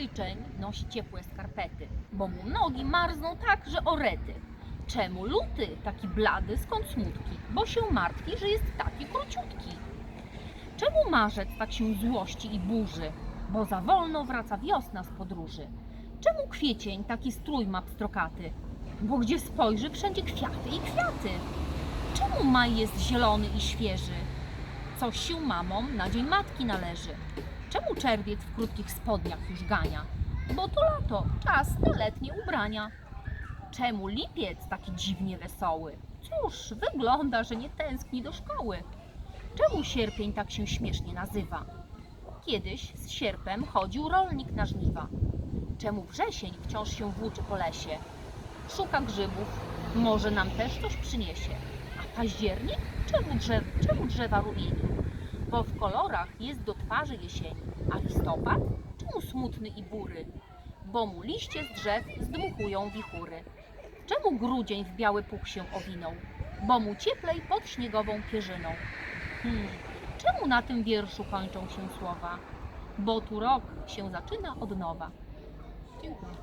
styczeń nosi ciepłe skarpety, bo mu nogi marzną tak, że orety. Czemu luty taki blady, skąd smutki? Bo się martwi, że jest taki króciutki. Czemu marzec tak się złości i burzy? Bo za wolno wraca wiosna z podróży. Czemu kwiecień taki strój ma pstrokaty? Bo gdzie spojrzy, wszędzie kwiaty i kwiaty. Czemu maj jest zielony i świeży? Coś się mamom na dzień matki należy. Czemu czerwiec w krótkich spodniach już gania? Bo to lato, czas na letnie ubrania. Czemu lipiec taki dziwnie wesoły? Cóż, wygląda, że nie tęskni do szkoły. Czemu sierpień tak się śmiesznie nazywa? Kiedyś z sierpem chodził rolnik na żniwa. Czemu wrzesień wciąż się włóczy po lesie? Szuka grzybów, może nam też coś przyniesie. A październik? Czemu, drzew, czemu drzewa rumieni? Bo w kolorach jest do twarzy jesieni. A listopad? Czemu smutny i bury? Bo mu liście z drzew zdmuchują wichury. Czemu grudzień w biały puch się owinął? Bo mu cieplej pod śniegową pierzyną. Hmm, czemu na tym wierszu kończą się słowa? Bo tu rok się zaczyna od nowa. Dziękuję.